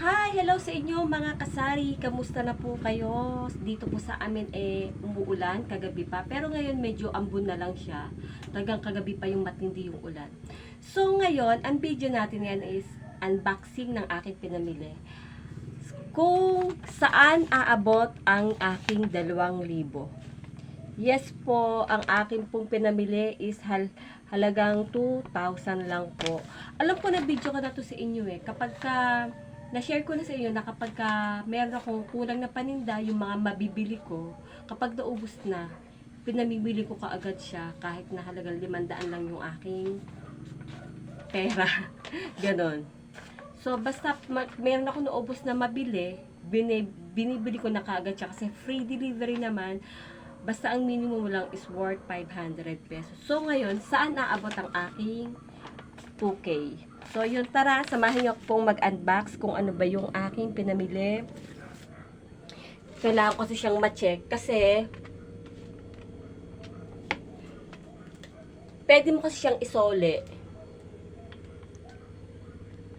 Hi! Hello sa inyo mga kasari! Kamusta na po kayo? Dito po sa amin eh umuulan kagabi pa. Pero ngayon medyo ambon na lang siya. Tagang kagabi pa yung matindi yung ulan. So ngayon, ang video natin yan is unboxing ng aking pinamili. Kung saan aabot ang aking 2,000. Yes po, ang aking pong pinamili is hal halagang 2,000 lang po. Alam ko na video ko na to sa inyo eh. Kapag ka na-share ko na sa inyo na kapag ka meron akong kulang na paninda, yung mga mabibili ko, kapag naubos na, pinamibili ko kaagad siya kahit na halagang 500 lang yung aking pera. Ganon. So, basta meron ako naubos na mabili, bini- binibili ko na kaagad siya kasi free delivery naman. Basta ang minimum lang is worth 500 pesos. So, ngayon, saan naabot ang aking 2K? So, yun, tara, samahan niyo pong mag-unbox kung ano ba yung aking pinamili. Kailangan ko kasi siyang ma-check kasi pwede mo kasi siyang isole.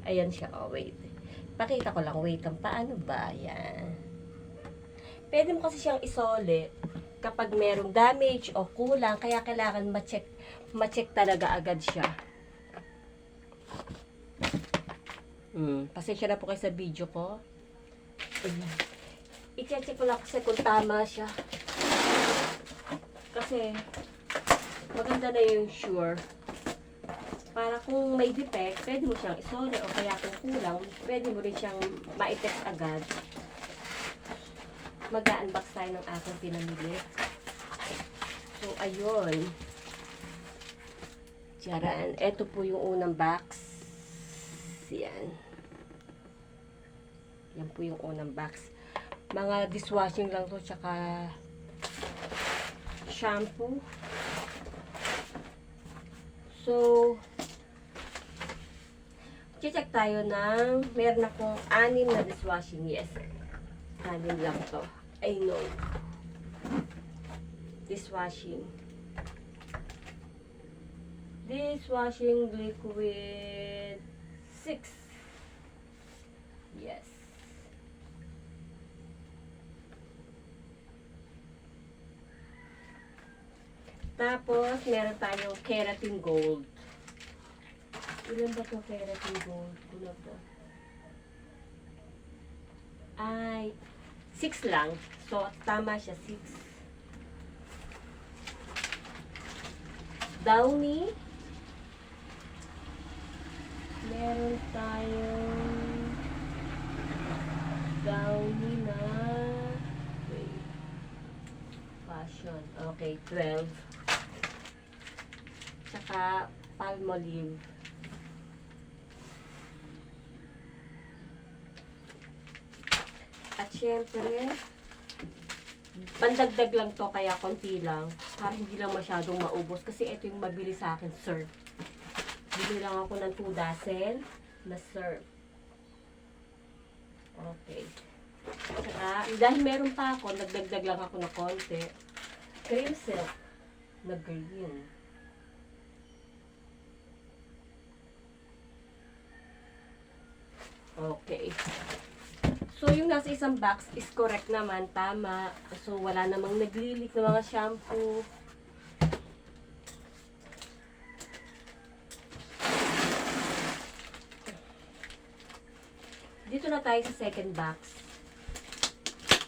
Ayan siya, oh, wait. Pakita ko lang, wait lang, paano ba? Yan. Pwede mo kasi siyang isole kapag merong damage o kulang, kaya kailangan ma-check, ma-check talaga agad siya. Hmm, pasensya na po kayo sa video ko. I-check ko lang kasi kung tama siya. Kasi, maganda na yung sure. Para kung may defect, pwede mo siyang isole o kaya kung kulang, pwede mo rin siyang ma-text agad. Mag-unbox tayo ng aking pinamili. So, ayun. Tiyaran. Ito po yung unang box. Yan. Yan po yung unang box. Mga dishwashing lang to, tsaka shampoo. So, check tayo ng, meron akong anim na dishwashing. Yes. Anim lang to. I know. Dishwashing. Dishwashing liquid 6. Yes. Tapos, meron tayong keratin gold. Ilan ba ito keratin gold? Ano to? Ay, 6 lang. So, tama siya, 6. Downy. Meron tayong Downy na wait. Fashion. Okay, 12. Tsaka Palmolive. At syempre, pandagdag lang to kaya konti lang para hindi lang masyadong maubos kasi ito yung mabili sa akin, sir. Bili lang ako ng 2 dozen na sir. Okay. Saka, dahil meron pa ako, nagdagdag lang ako ng konti. Cream silk na green. Okay. So, yung nasa isang box is correct naman, tama. So, wala namang naglilik ng mga shampoo. Dito na tayo sa second box.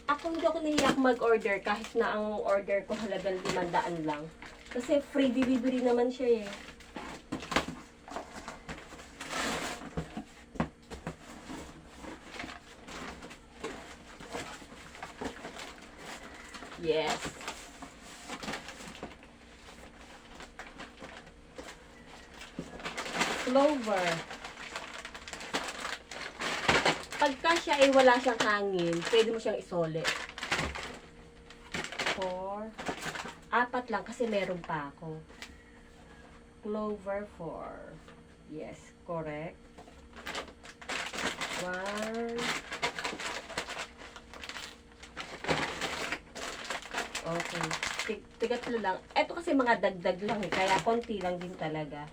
Ako hindi ako nahiyak mag-order kahit na ang order ko halagang 500 lang. Kasi free delivery naman siya eh. Yes. Clover. Pagka siya ay wala siyang hangin, pwede mo siyang isole. Four. Apat lang kasi meron pa ako. Clover four. Yes, correct. One. Okay. Tig tigatlo lang. Ito kasi mga dagdag lang eh. Kaya konti lang din talaga.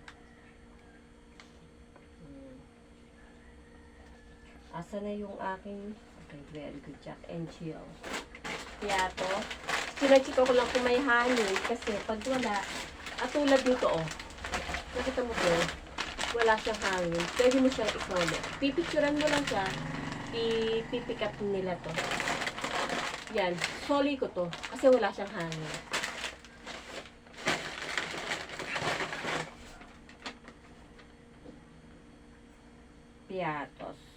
Asa na yung aking... Okay, very good. Jack and Jill. Piato. Sinecheck ko lang kung may hangin kasi pag wala, at tulad nito oh. Nakita mo to, wala siyang hangin. Pwede mo siyang i-follow. Pipicturean mo lang siya, ipipick up nila to. Yan, soli ko to kasi wala siyang hangin. Piatos.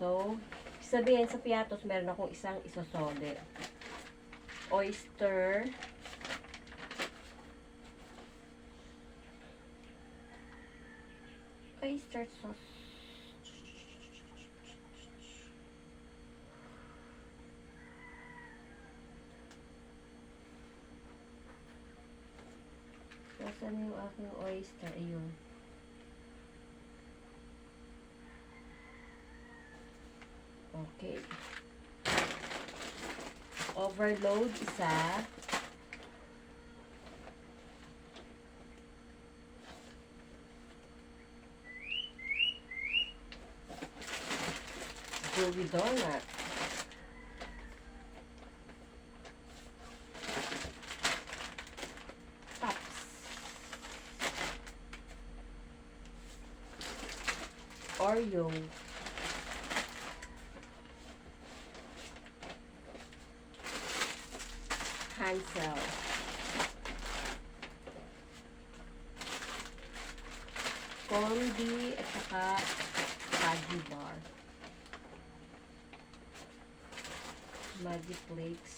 So, sabihin sa piatos, meron akong isang isosole. Oyster. Oyster sauce. Nasaan na yung aking oyster? Ayun. Okay. Overload isa. Gooey donut. Oreo. Hansel. Condi at saka Maggi bar. Maggi flakes.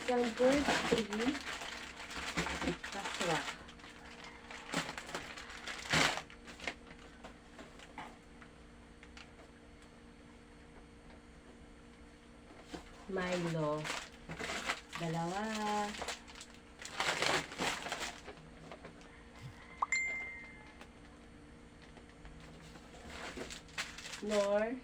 Isang bird tree. Milo. Dalawa. Nor.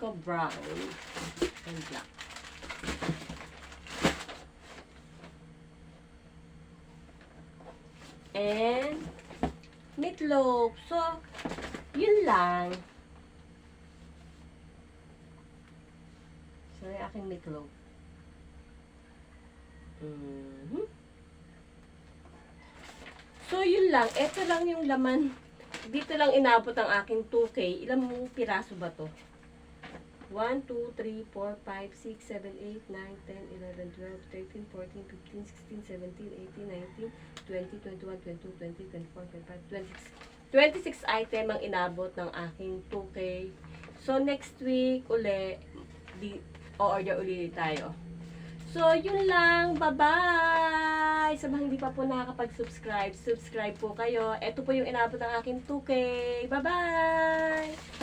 Ko brown and black. And meatloaf. So, lang. So, yung aking meatloaf. Mhm. So, yun lang. Ito lang yung laman. Dito lang inabot ang aking 2K. Ilang piraso ba to? 1, 2, 3, 4, 5, 6, 7, 8, 9, 10, 11, 12, 13, 14, 15, 16, 17, 18, 19, 20, 21, 22, 20, 24, 25, 26. 26 item ang inabot ng aking 2K. So, next week uli, di, o-order uli tayo. So, yun lang. Bye-bye! Sa mga hindi pa po nakakapag-subscribe, subscribe po kayo. Ito po yung inabot ng aking 2K. Bye-bye!